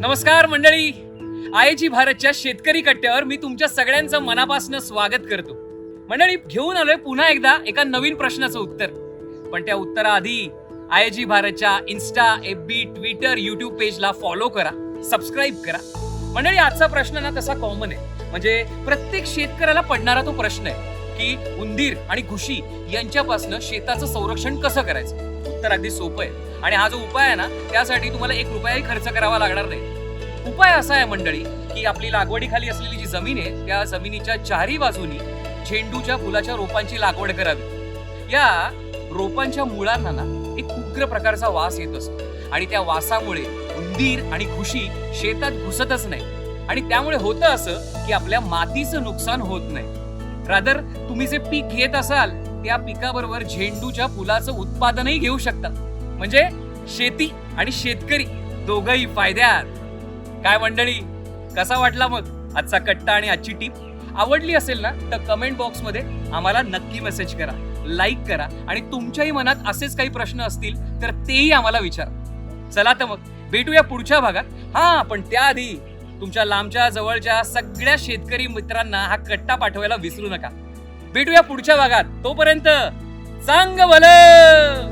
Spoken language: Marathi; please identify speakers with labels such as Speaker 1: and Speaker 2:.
Speaker 1: नमस्कार मंडळी. आयजी भारतच्या शेतकरी कट्ट्यावर मी तुमच्या सगळ्यांचं मनापासून स्वागत करतो. मंडळी घेऊन आलोय पुन्हा एकदा एका नवीन प्रश्नाचं उत्तर. पण त्या उत्तराआधी आयजी भारतच्या insta F B Twitter YouTube पेजला follow करा सबस्क्राईब करा. मंडळी आजचा प्रश्न ना तसा कॉमन आहे. म्हणजे प्रत्येक शेतकऱ्याला पडणारा तो प्रश्न आहे की उंदीर आणि घुशी यांच्यापासून शेताचं संरक्षण कसं करायचं? उत्तर अगदी सोपं आहे. आणि हा जो उपाय आहे ना त्यासाठी तुम्हाला एक रुपयाही खर्च करावा लागणार नाही. उपाय असा आहे मंडळी की आपली लागवडीखाली असलेली जी जमीन आहे त्या जमिनीच्या चारही बाजूनी झेंडूच्या फुलाच्या रोपांची लागवड करावी. या रोपांच्या मुळांना ना एक उग्र प्रकारचा वास येत असतो. आणि त्या वासामुळे उंदीर आणि खुशी शेतात घुसतच नाही. आणि त्यामुळे होतं असं की आपल्या मातीचं नुकसान होत नाही. रादर तुम्ही जे पीक घेत असाल त्या पिकाबरोबर झेंडूच्या फुलाचं उत्पादनही घेऊ शकता. म्हणजे शेती आणि शेतकरी दोघही फायद्यात. काय मंडळी कसा वाटला मग आजचा कट्टा आणि आजची टीप? आवडली असेल ना तर कमेंट बॉक्समध्ये आम्हाला नक्की मेसेज करा लाईक करा आणि तुमच्याही मनात असेच काही प्रश्न असतील तर तेही आम्हाला विचारा. चला तर मग भेटूया पुढच्या भागात. हा पण त्याआधी तुमच्या लांबच्या जवळच्या सगळ्या शेतकरी मित्रांना हा कट्टा पाठवायला विसरू नका. भेटूया पुढच्या भागात. तोपर्यंत चांग भलं